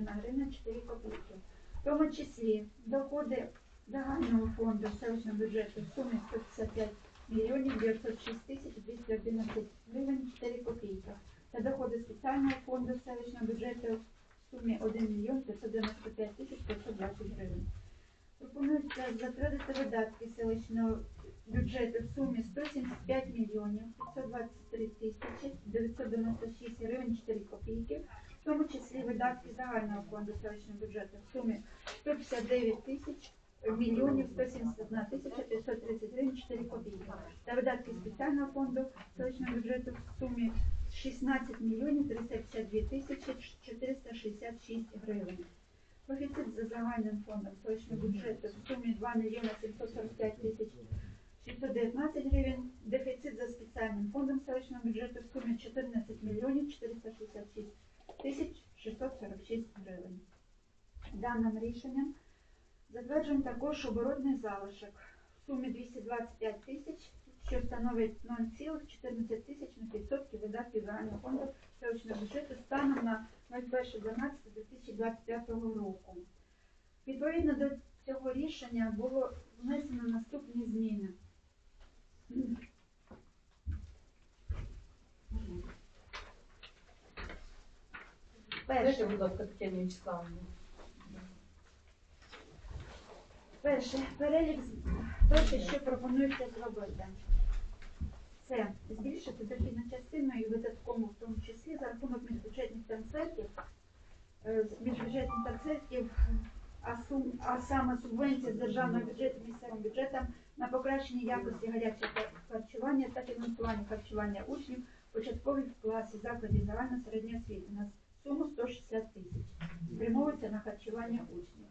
на гривень 4 копійки. В тому числі доходи загального фонду селищного бюджету в сумі 155 мільйонів 906 тисяч 211 гривень 4 копійки. Та доходи спеціального фонду селищного бюджету в сумі 1 мільйон 595 тисяч 520 гривень. Пропонується затвердити видатки селищного бюджету в сумі 175 мільйонів 523 тисячі 996 гривень 4 копійки, в тому числі видатки загального фонду селищного бюджету в сумі 159 тисяч мільйонів 171 тисяча 530 гривень 4 копійки. Та видатки спеціального фонду селищного бюджету в сумі 16 мільйонів 352 тисячі 466 гривень. Профіцит за загальним фондом селищного бюджету в сумі 2 мільйони 745 тисяч 619 гривень. Дефіцит за спеціальним фондом селищного бюджету в сумі 14 мільйонів 466 тисяч 646 гривень. Даним рішенням затверджуємо також оборотний залишок в сумі 225 тисяч, що становить 0,14 тисячних відсотків видатків загального фонду селищного бюджету станом на 01.12.2025 року. Відповідно до цього рішення було внесено наступні зміни. Дайте, Перше, будь ласка, Тетяні Вячеславовні. перше, перелік, перше, що пропонується зробити, це збільшити дохідну частину і видаткову, в тому числі за рахунок міжбюджетних трансфертів, е, міжбюджетних трансфертів, а, сум, а саме субвенції з державного бюджету місцевим бюджетам на покращення якості гарячого харчування та фінансування харчування учнів початкових класів закладів загальної середньої освіти Сума 160 тисяч. Спрямовується на харчування учнів.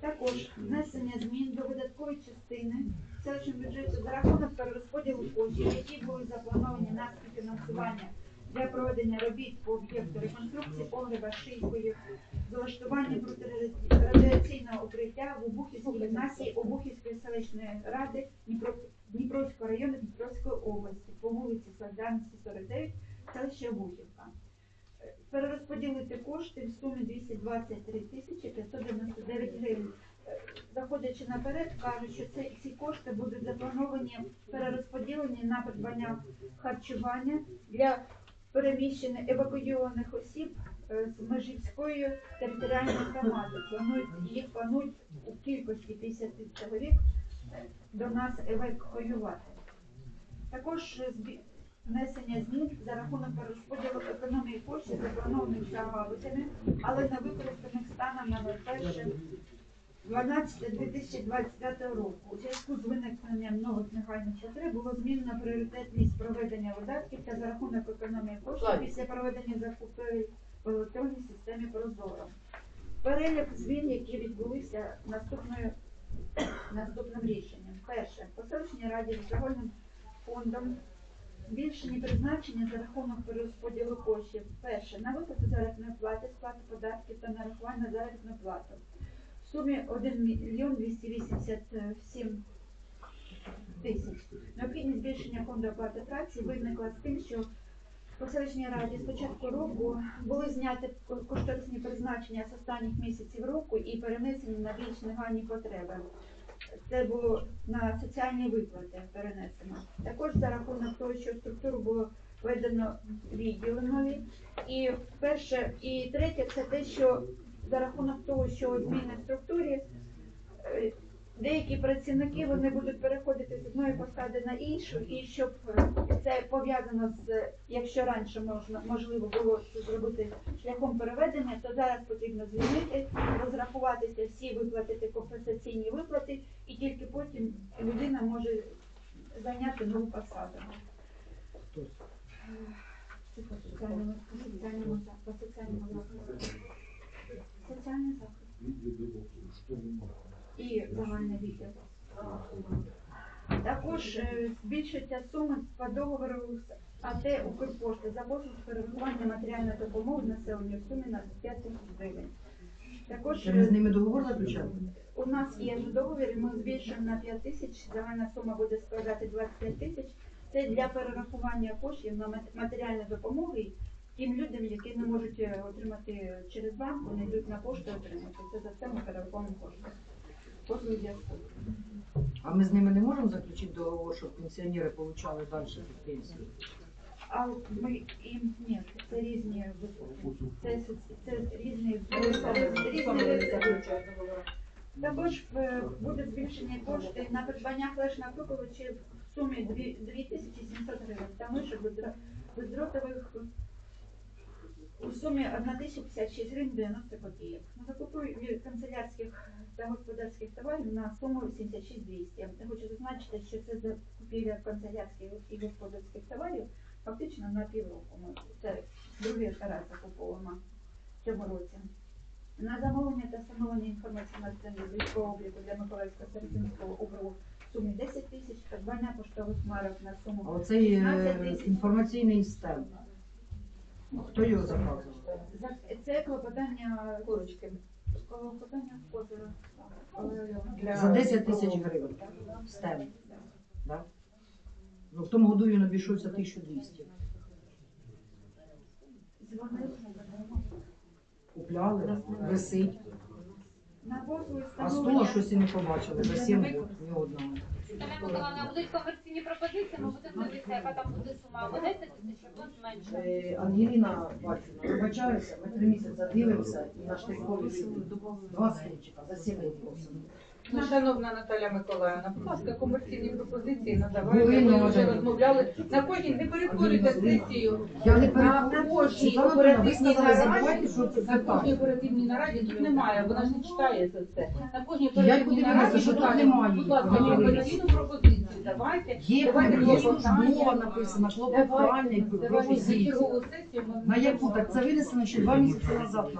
Також внесення змін до видаткової частини селищного бюджету за рахунок перерозподілу коштів, які були заплановані на співфінансування для проведення робіт по об'єкту реконструкції погреба 6 кажуть, що це, ці кошти будуть заплановані перерозподілені на придбання харчування для переміщених евакуйованих осіб е, з Межівської територіальної громади. Планують їх планують у кількості 50 чоловік е, до нас евакуювати. Також внесення змін за рахунок перерозподілу економії коштів, запланованих за галузями, але не використаних станом на 01 12-2025 року. У зв'язку з виникненням нових негайних потреб було змінено пріоритетність проведення видатків та за рахунок економії коштів після проведення закупівель в електронній системі Прозоро. Перелік змін, які відбулися наступною наступним рішенням. Перше, по раді загальним фондом збільшені призначення за рахунок перерозподілу коштів. Перше, на виплату заробітної плати, сплату податків та нарахування заробітної плати. В сумі 1 мільйон 287 тисяч. Необхідність збільшення фонду оплати праці виникла з тим, що по селищній раді з початку року були зняті ко- кошторисні призначення з останніх місяців року і перенесені на більш негайні потреби. Це було на соціальні виплати перенесено. Також за рахунок того, що структуру було введено відділи. І перше, і третє, це те, що за рахунок того, що зміни в структурі, е, деякі працівники вони будуть переходити з одної посади на іншу, і щоб е, це пов'язано з, якщо раніше можна можливо було це зробити шляхом переведення, то зараз потрібно звільнити, розрахуватися всі виплатити компенсаційні виплати, і тільки потім людина може зайняти нову посаду. Соціальному, по соціальному захисту. Соціальний захист і загальний відділ. Також е, збільшується сума по договору з АТ Укрпошти за послуг з перерахування матеріальної допомоги населенню в сумі на 5 тисяч гривень. Також ви з ними договор заключали? у нас є вже договір, і ми збільшуємо на 5 тисяч, загальна сума буде складати 25 тисяч. Це для перерахування коштів на матеріальну допомогу тим людям, які не можуть е, отримати через банк, вони йдуть на пошту отримати. Це за це ми перераховуємо кошти. Послуги зв'язку. А ми з ними не можемо заключити договор, щоб пенсіонери отримали далі пенсію? А ми їм ні, це різні випадки. Це, це різні різні випадки. Також е, буде збільшення коштів на придбання флеш-накопувачів в сумі 2 2700 гривень. Тому що бездро- бездротових у сумі 1056 гривень 90 копійок. На закупівлю канцелярських та господарських товарів на суму 76 200. Я хочу зазначити, що це закупівля канцелярських і господарських товарів фактично на півроку. Ми це другий раз закуповуємо в цьому році. На замовлення та встановлення інформації на центрі військового обліку для Миколаївського Серединського округу в сумі 10 тисяч, придбання поштових марок на суму оцей е, 16 тисяч. інформаційний стенд. Хто його заказував? Це клопотання Курочки. клопотання опера. Для За 10 тисяч гривень. Да? Ну, в тому году він обійшовся 1200. дзвонили. Купляли, висить. А з того встановлення щось і не побачили. За сім років ні одного. Миколаївна, будуть комерційні пропозиції, ми будемо дивитися, яка там буде сума. Або 10 тисяч, або менше. Е, Ангеліна Бачуна, вибачаюся, ми три місяці дивимося і на штрихові суми. Два стільчика за сім років. Ну, шановна Наталя Миколаївна, будь ласка, комерційні пропозиції надавайте. Ми вже розмовляли. На кожній не перетворюйте сесію. Я не На кожній оперативній нараді, це на кожній оперативній нараді тут немає, вона ж не читає це все. На кожній оперативній нараді, що тут немає будь ласка, комерційну пропозицію давайте. Є, службова написана, клопотання пропозиції. На яку? Так це винесено ще два місяці назад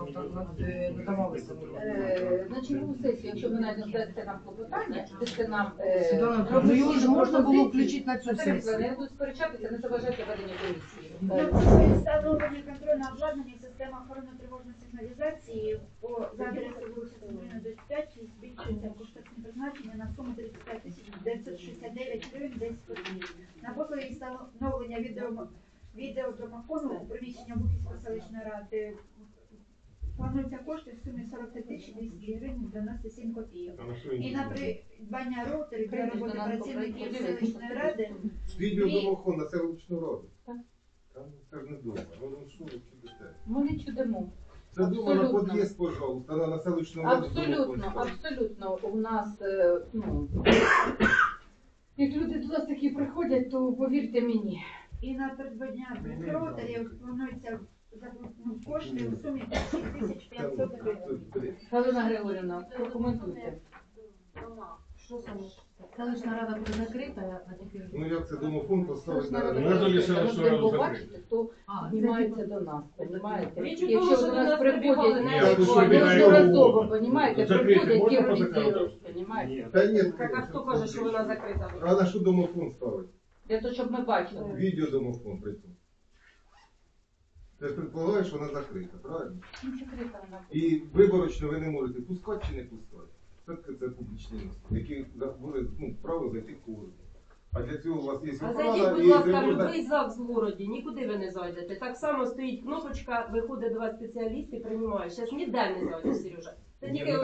е, надавалося. Е, на чергову сесію, якщо ви навіть дасте нам клопотання, дасте нам е, Світлана ну його ж можна було включити на цю сесію. Я буду сперечатися, не заважайте ведення комісії. На послуги встановлення контрольного обладнання системи охоронно-тривожної сигналізації по за адресою вулиця Центральна 25 збільшується коштовне призначення на суму 35 тисяч 969 гривень 10 копійок. На послуги встановлення відео відеодомофону у приміщення Бухівської селищної ради плануються кошти в сумі 43 тисячі 200 гривень 97 копійок. І на придбання роутерів для роботи працівників селищної ради Відеодомофон на селищну. Так. Там це ж не дома. Ну ну, що ви чудите? Ми не чудимо. Це дома на Абсолютно. під'їзд, пожалуйста, на, на селищну раду. Абсолютно, домофон абсолютно. У нас, е, ну, як люди до нас такі приходять, то повірте мені. І на придбання двох роутерів планується ну, кошти в сумі 6500 Там, гривень. Галина Григорівна, прокоментуйте. Селищна рада буде закрита, а тільки Ну як це домофон поставити на раду? рада Ну, я закрита. думаю, Ми що раду хто А, знімається до нас, понімаєте? Річ у Якщо що до до нас нас приходять прибігали Ні, а то що навіть бігають неодноразово, понімаєте, Закрити приходять можна по законодавству? понімаєте? Та ні, Так а хто каже, що вона закрита? А на що домофон ставить? Для того, щоб ми бачили. Відеодомофон при цьому. Ти ж предполагаєш, вона закрита, правильно? Ну, закрита вона. І виборочно ви не можете пускати чи не пускати. Все-таки це публічні місця, які були ну, право зайти в кожен. А для цього у вас є А зайдіть, будь і ласка, можна- любий ЗАГС в городі, нікуди ви не зайдете. Так само стоїть кнопочка, виходить до вас спеціаліст і приймає. Зараз ніде не зайдеш, Сережа. Це Ні, тільки ну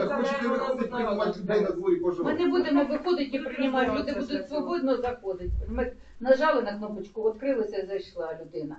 людей на дворі, Ми не будемо виходити і приймати, люди будуть свободно заходити. Ми нажали на кнопочку, відкрилася і зайшла людина.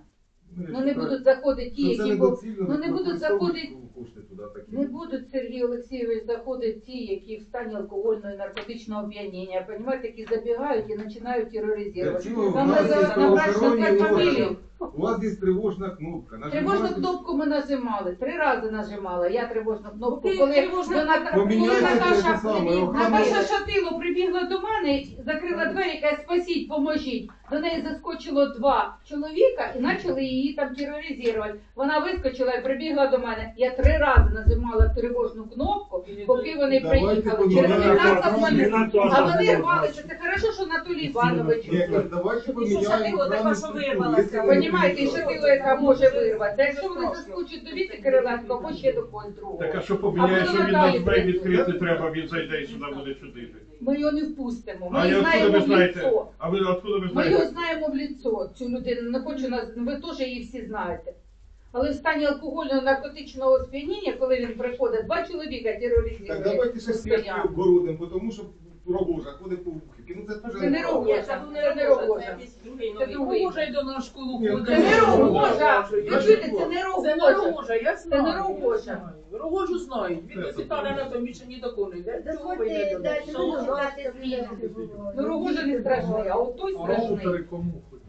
Ну не будуть заходити ті, які ну, не будуть заходити- кошти туди такі. не будуть Сергій Олексійович заходити ті, які в стані алкогольного і наркотичного оп'яніння, понімаєте, які забігають і починають Для тероризувати. нас є називають набрати правоохоронні органи. фамілію. У вас є тривожна кнопка. Тривожну Нажимаєте- кнопку ми нажимали, три рази нажимала. Я тривожну кнопку, Ти коли Ната- Поміняйте коли те Наташа саме, Наташа. Шатило прибігла до мене, закрила двері, каже, спасіть, поможіть. До неї заскочило два чоловіка і почали її там тероризувати. Вона вискочила і прибігла до мене. Я три рази нажимала тривожну кнопку, поки вони Давайте приїхали. Через поміняємо. 15 хвилин. А вони рвалися. Це хорошо, що Анатолій Іванович. Ні, кажуть, давайте поміняємо Шатило що структуру. вирвалася. Якщо ви не Понімаєте, і шатило, яка може вирвати. Якщо вони заскочать до Віти Кириленко, або ще до когось другого. Так а що поміняє, що він Наталі на двері відкрити треба, він зайде і сюди буде чудити. Ми його не впустимо. Ми А його я откуда знаємо ви в знаєте? лицо. А ви откуда ви Ми його знаєте? знаємо в лицо, цю людину. Не хочу нас. Ви теж її всі знаєте. Але в стані алкогольного наркотичного сп'яніння, коли він приходить, два чоловіка Так тероризують. давайте ще сп'ятки обгородимо, тому що рогожа ходить по вухівки. Ну це теж Це не рогожа. Ні, це був не Рогожа, це якийсь другий Це новий. другий. Рогожа й до нас в школу Ні, ходить. Це не рогожа. Ви чуєте, це не Це не рогожа. Рогожа, я Це не знаю. Рогожа. я знаю. Він до Світлани на то більше ні до кого не йде. До нас? Ну рогожа не страшний, а от той страшний. Роутери кому хоч?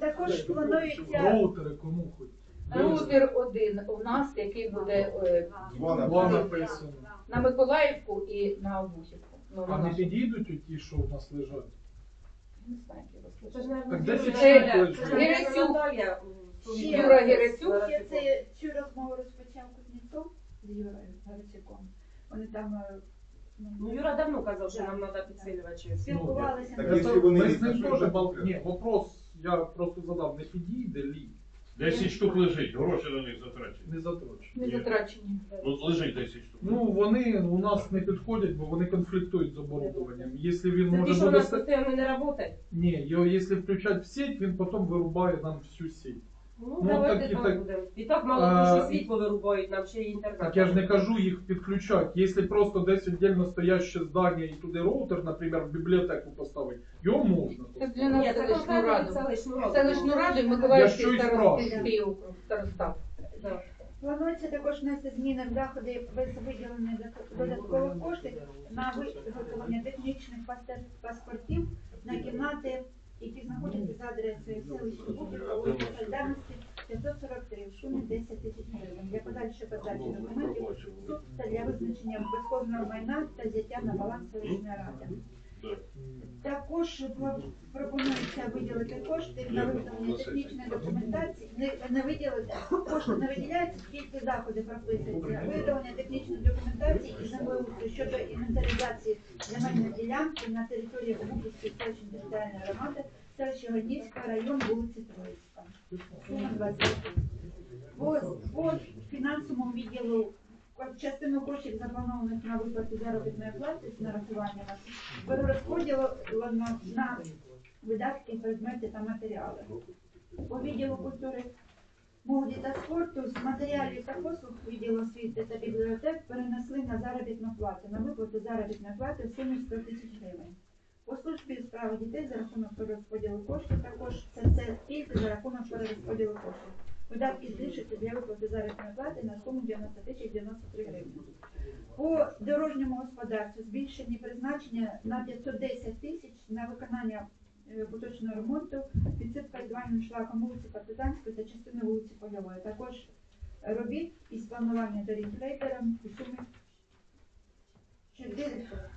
Також планується Роутери кому хоч? Роутер один у нас, який буде е, Два на Два два. написано. на Миколаївку і на Обухівку. Ну, А не підійдуть оті, що в нас лежать? Не знаю, Це ж, Так Це. Герасюк. Ще Юра Юра Герасюк. Я це цю розмову розпочав Кузнєцов з Юрою Гарцюком. Вони там е, Ну, Юра давно казав, що нам треба підсилювачі. спілкувалися. Так, на якщо вони Ми з ним то теж що бал... це? Ні, вопрос я просто задав, не підійде лі, 10 штук лежить, гроші на них затрачені. не затрачені. Не затрачені. Ну, лежить 10 штук. Ну, вони у нас не підходять, бо вони конфліктують з оборудованням. Якщо він Це ті, може що у буде... нас ста- постійно не працює? Ні, його якщо включати в сеть, він потім вирубає нам всю сеть. Ну, Ну, давайте так і так так. будемо. І так мало А, дуже світло вирубають, нам ще й інтернет. Так я ж не кажу їх підключати. Якщо просто десь віддільно стояще здання і туди роутер, наприклад, в бібліотеку поставити, його можна. Це для нас Ні, це селищну конкретно раду. раду. Селищну раду і Я Миколаївський щось старостинський округ. Старостав. Да. Планується також внести зміни в заходи без виділення додат- додаткових коштів на виготовлення технічних паспор- паспортів на кімнати, які знаходяться за адресою селища Бухівка, вулиця Солідарності, 543, в сумі 10 тисяч гривень. Для подальшої подачі документів суд та для визначення безкоштовного майна та взяття на баланс селищної ради. Також про- пропонується виділити кошти на виготовлення технічної документації. Не, не виділити кошти не виділяються, тільки заходи прописуються. Виготовлення технічної документації і землеустрою щодо інвентаризації земельної ділянки на території Обухівської селищної територіальної громади, селища Годнівського район, вулиці Троїцька. Сума 20 По, по фінансовому відділу частину коштів запланованих на виплату заробітної плати з нарахуваннями перерозподілено на видатки, предмети та матеріали. По відділу культури, молоді та спорту з матеріалів та послуг відділу освіти та бібліотек перенесли на заробітну плату, на виплату заробітної плати в сумі 100 тисяч гривень. По службі справи дітей за рахунок перерозподілу коштів також це все тільки за рахунок перерозподілу коштів. Видатки збільшуються для виплати заробітної плати на суму 90 тисяч 93 гривні. По дорожньому господарству збільшені призначення на 510 тисяч на виконання е, поточного ремонту, підсипка рятувальним шлаком вулиці Партизанської та частини вулиці Польової. Також робіт із планування доріг рейдером у сумі 400.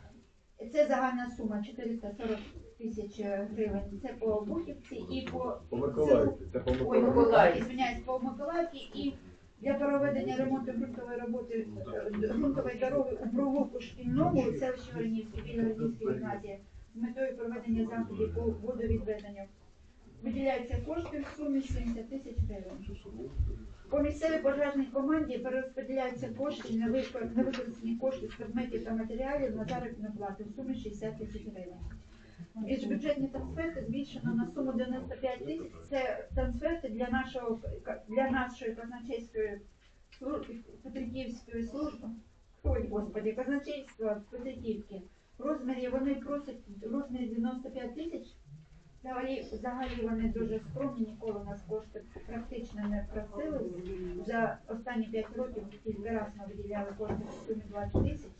Це загальна сума 440 тисяч гривень. Це по Бухівці і по По Миколаївці. Це по Ой, Миколаївці. Звиняюсь, по Миколаївці і для проведення ремонту ґрунтової роботи е, ґрунтової дороги у провулку шкільному у селищі Горнівській біля гімназії з метою проведення заходів по водовідведенню. Виділяються кошти в сумі 70 тисяч гривень. По місцевій пожежній команді перерозподіляються кошти на використані кошти з предметів та матеріалів на заробітну плату в сумі 60 тисяч гривень. Із бюджетні трансферти збільшено на суму 95 тисяч. Це трансферти для нашого для нашої казначейської Петриківської служби. Ой, господи, казначейства Петриківки. В розмірі вони просять в розмірі 95 тисяч. Взагалі, взагалі вони дуже скромні, ніколи нас кошти практично не просили. За останні 5 років кілька разів ми виділяли кошти в сумі 20 тисяч.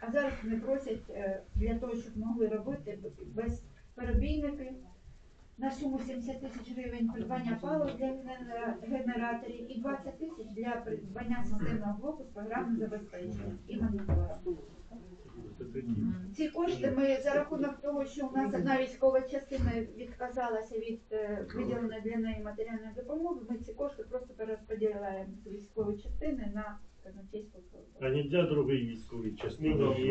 А зараз вони просять е, для того, щоб могли робити без перебійники на суму 70 тисяч гривень придбання палива для генераторів і 20 тисяч для придбання системного блоку з програмним забезпеченням і монітором. Ці кошти ми за рахунок того, що у нас одна військова частина відказалася від е, виділеної для неї матеріальної допомоги, ми ці кошти просто перерозподіляємо з військової частини на казначейську службу. А нельзя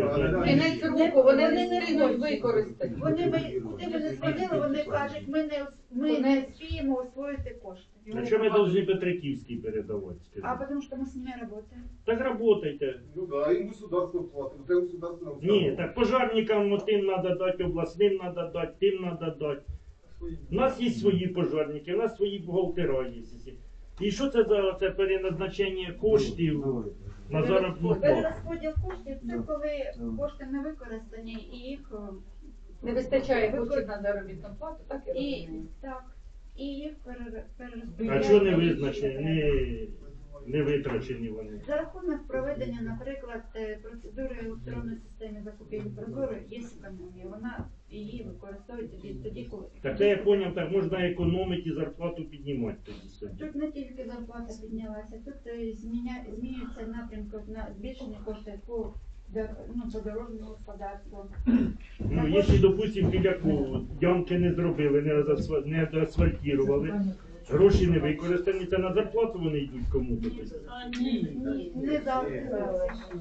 отдати? да, да. Кінець року вони не встигнуть використати. Вони ми куди ми не сходили, вони кажуть, ми не ми не спіємо освоїти кошти. А що ми повинні Петриківській передавати? А потому что мы с ними работаем. Так работайте. Ну да, їм государство платить. Це государство нам Ні, так пожарникам тим треба дати, обласним треба дати, тим треба дати. У нас є свої пожарники, у нас свої бухгалтера є. І що це за це переназначення коштів на заробітну плату? Перерозподіл коштів це коли кошти не використані і їх е, Не вистачає коштів на заробітну плату, так і і розумію. так, і їх перер- А чого не на визначені, не, не витрачені вони? За рахунок проведення, наприклад, е, процедури електронної системи закупівлі Прозоро є економія. Вона її використовує тоді, тоді коли. Так це я зрозумів, так можна економити і зарплату піднімати тоді собі. Тут не тільки зарплата піднялася, тут е, зміня, змінюється напрямок на збільшення коштів по, ну, по дорожньому господарству. Ну, якщо, допустим, біля ямки не зробили, не, засфа- не доасфальтували, гроші не використані, це на зарплату вони йдуть кому-то. Ні, не завтра.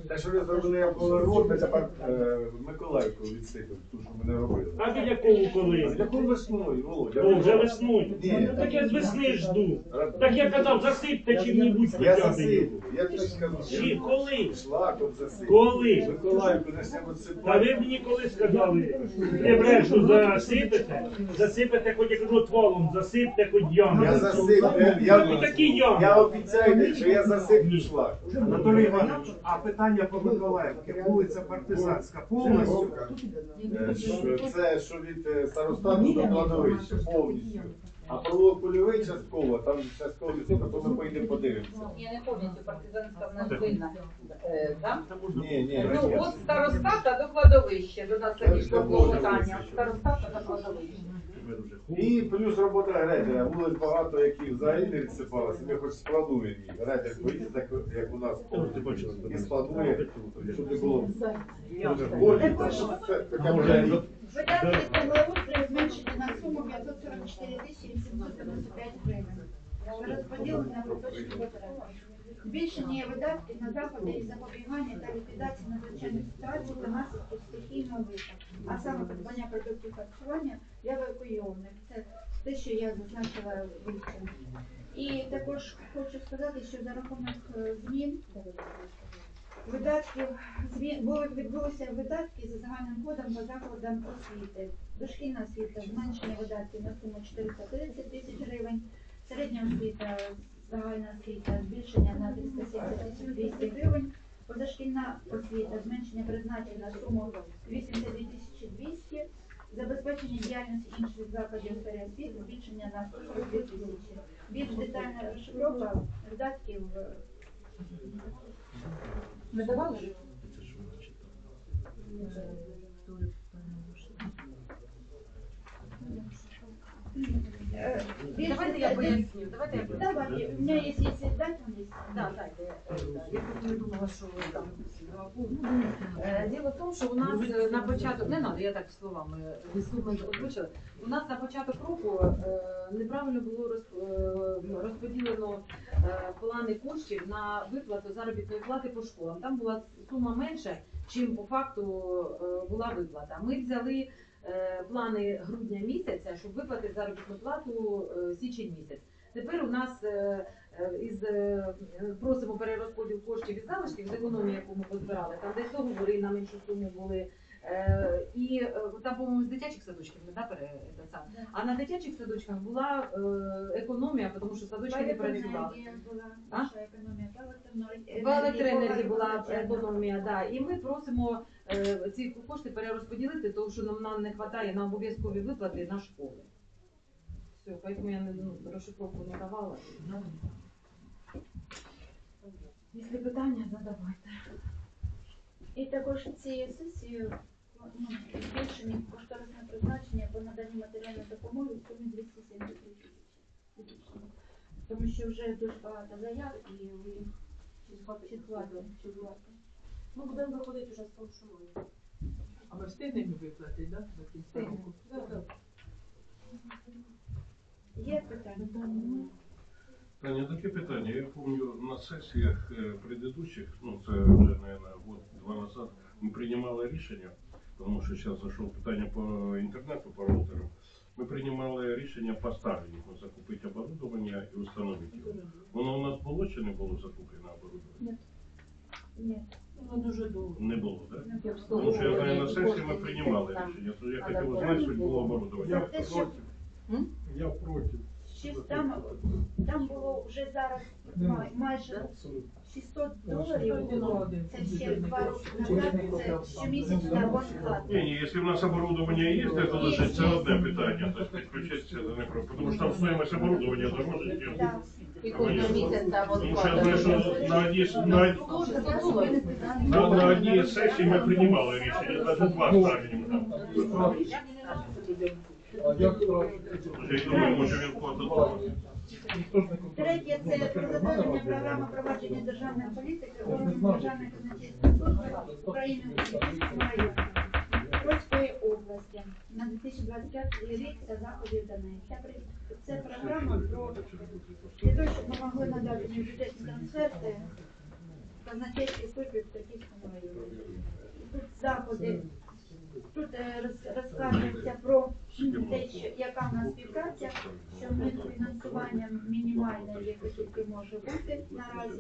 Те, що ви зробили як колорот, ми тепер е, Миколаївку відсипемо, ту, що ми не робили. А біля кого коли? Якою весною, Володя? О, вже весною. Ні. Ну, так я з весни жду. Так я казав, засипте чим-небудь Я хоча б. засиплю, я тобі скажу. Чи коли? Шлаком засиплю. Коли? Миколаївку не себе Та ви мені коли сказали, не брешу, засипете, засипете хоч як отвалом, засипте хоч яму. Я засиплю, я, такі обіцяю, що я засиплю шлаком. Анатолій Іванович, а питання по Миколаївці, вулиця Партизанська повністю? Що Це що від е, старостату до кладовища повністю. А провулок польовий частково, там частково відсоток, то ми поїдемо подивимося. Я не повністю партизанська в нас винна. Е. Ні, ні, Ну, от старостата до кладовища, до нас Це надійшло питання. Старостата до кладовища. І плюс робота грейдера. Вулиць багато, які взагалі не відсипалися. Ми хоч сплануємо їх. Грейдер поїздить, так, як у нас і спланує, щоб не було дуже болі. Це б вже рік. Видатки землеустрою зменшені на суму 544 тисячі 895 гривень. Розподілені на поточні потреби. Збільшення видатків на заходи із запобігання та ліквідації надзвичайних ситуацій та наслідків стихійного випадку, а саме придбання продуктів харчування для евакуйованих. Це те, що я зазначила вище. І також хочу сказати, що за рахунок е, змін видатків змін були відбулися видатки за загальним кодом по закладам освіти. Дошкільна освіта зменшення видатків на суму 430 тисяч гривень, середня освіта, загальна освіта збільшення на 370 тисяч 200 гривень, позашкільна освіта зменшення призначення на суму 82 тисячі 200 забезпечення діяльності інших закладів сфери освіти збільшення на 142 тисячі. Більш детальна розшифровка видатків е, Ми давали? Давайте я поясню. Давайте я поясню. Давайте, у меня есть, если дать вам есть. Да, дайте. Е, Я просто не думала, що там два. Е, Діло в тому, що у нас е, на початок, не треба, я так словами висловно озвучила. У нас на початок року е, неправильно було роз- е, розподілено е, плани коштів на виплату заробітної плати по школам. Там була сума менша, чим по факту е, була виплата. Ми взяли плани грудня місяця, щоб виплатити заробітну плату е, січень місяць. Тепер у нас е, е, із е, просимо перерозподіл коштів із залишків з економії, яку ми позбирали. Там десь договори на меншу суму були. Е, і е, там, по-моєму, з дитячих садочків ми да, пере, це сам. Да. А на дитячих садочках була е, економія, тому що садочки не працювали. Була, А? наша економія. В електроенергії була економія, да. І ми просимо ці кошти перерозподілити, тому що нам, нам не вистачає на обов'язкові виплати на школи. Все, поэтому я не, ну, розшифровку не давала. Якщо питання, задавайте. І також цією сесією ну, збільшені кошторисне призначення по наданню матеріальної допомоги в сумі 273 тисячі. Тому що вже дуже багато заяв і ви їх чи складно, чи. Ми будемо виходити вже з того, що. А ми встигнемо виплатити, да? До кінця року? Є питання? Таня, таке питання. Я пам'ятаю, на сесіях е, предыдущих, ну це вже, мабуть, год-два назад, ми приймали рішення, тому що зараз зайшло питання по інтернету, по роутерам. Ми приймали рішення поставити його, закупити оборудовання і встановити його. Воно у нас було чи не було закуплено оборудовання? Ні. Воно дуже довго. Не було, так? Тому що я знаю, на сесії ми приймали рішення. Я хотів узнати, що було Я оборудовання. Що- проти. Я проти. Шість- Там, там було вже зараз май- майже 600 доларів було. Це ще два роки назад, це щомісячна вон Ні, ні, якщо в нас оборудовання є, то лише це одне питання, тобто підключитися до не про. Тому що там стоїмость оборудовання дороже, ніж. Так. І кожного місяця Тому що я знаю, що на одній с- на, на, на одній сесії ми приймали рішення, навіть два ставимо там. Третє це про затвердження програми провадження державної політики органів державної казначейської служби України Бродської області на 2025 рік та заходів до неї. Це програма про для того, щоб ми могли надати бюджетні трансферти казначейській службі в Київському районі. Тут заходи. Тут е, роз- розказується про те, що яка в нас співпраця, що ми фінансування мінімальне, яке тільки може бути наразі,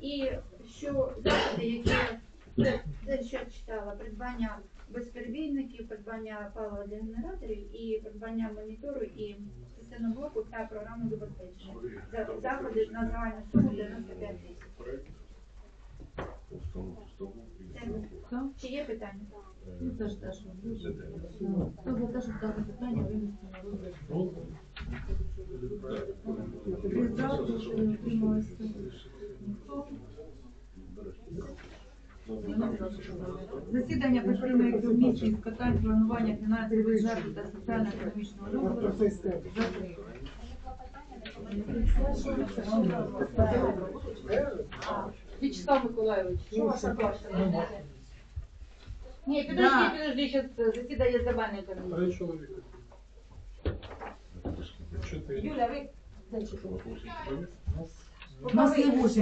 і що заходи, які це, це що читала, придбання безперебійників, придбання палива для генераторів і придбання монітору і системного блоку та програму забезпечення. Заходи на загальну суму 95 тисяч. Чи є питання? Це ж теж. Хто за те, щоб дане питання винести на розгляд? Три за, проти не утрималися. Ніхто. Засідання постійної комісії з питань планування фінансової бюджету та соціально-економічного розвитку закрите. Вячеслав Миколаевич, ваша бачення? Ні, підожди, Да. подожди, сейчас заседание земельної комісії. Три чоловіка. Чотири. Юля, ви У нас не восемь.